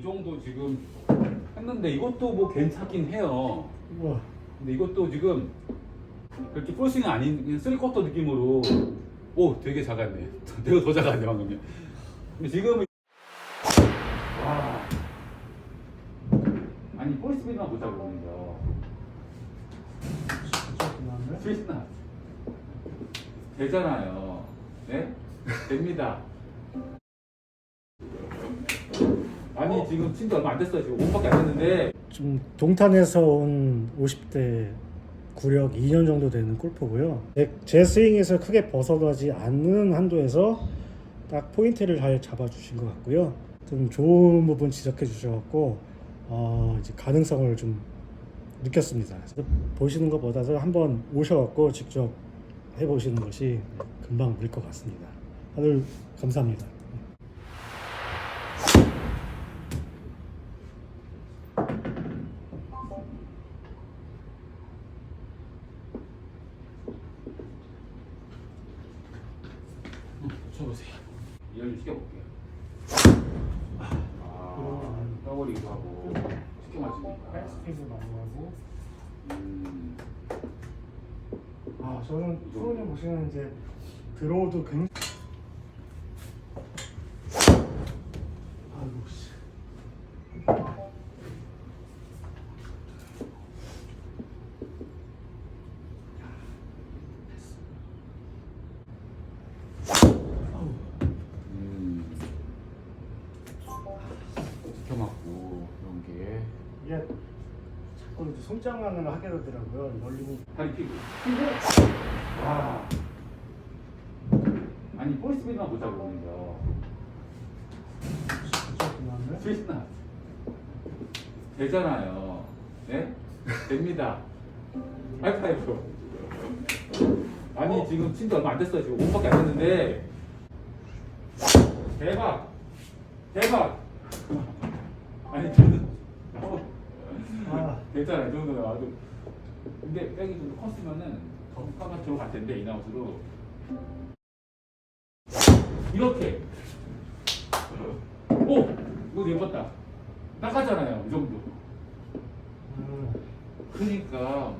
이 정도 지금 했는데 이것도 뭐 괜찮긴 해요. 우와. 근데 이것도 지금 그렇게 풀스윙 아닌 그냥 쓰리쿼터 느낌으로 오 되게 작았네. 내가 더 작았네 방금요. 근데 지금은 와 아니 풀스윙만 보자고 그러는요. 괜찮구나. 실수나 되잖아요. 네? 됩니다. 지금 친지 얼마 안 됐어요. 지금 5분밖에 안 됐는데 좀 동탄에서 온 50대 구력 2년 정도 되는 골퍼고요. 제, 제 스윙에서 크게 벗어나지 않는 한도에서 딱 포인트를 잘 잡아주신 것 같고요. 좀 좋은 부분 지적해 주셔갖고 어, 이제 가능성을 좀 느꼈습니다. 보시는 것보다도 한번 오셔갖고 직접 해보시는 것이 금방 늘것 같습니다. 다들 감사합니다. 쳐보세요. 이열 좀 시켜볼게요. 아, 떠버리기도 하고 쉽게 맞으니까. 백스핀도 많이 하고 음, 아 저는 프로님 보시면 이제 드로우도 굉장히 아이고 씨. 음, 지켜맞고 이런 게 이게 자꾸 이제 손장난을 하게 되더라고요 멀리고 다리 피고 피고 와 아니 볼 스피드만 보자고 그러는요. 괜찮구나 실수나 되잖아요. 네? 됩니다. 하이파이브. 아니 지금 친지 얼마 안 됐어요. 지금 5분밖에 안 됐는데 대박 대박. 아니 저는 아. 괜찮아요. 이 정도는 아주. 근데 백이 좀 컸으면은 더 까만 들어갈 텐데 인아웃으로. 이렇게. 오! 이거 예뻤다. 닦았잖아요. 이 정도. 음. 그러니까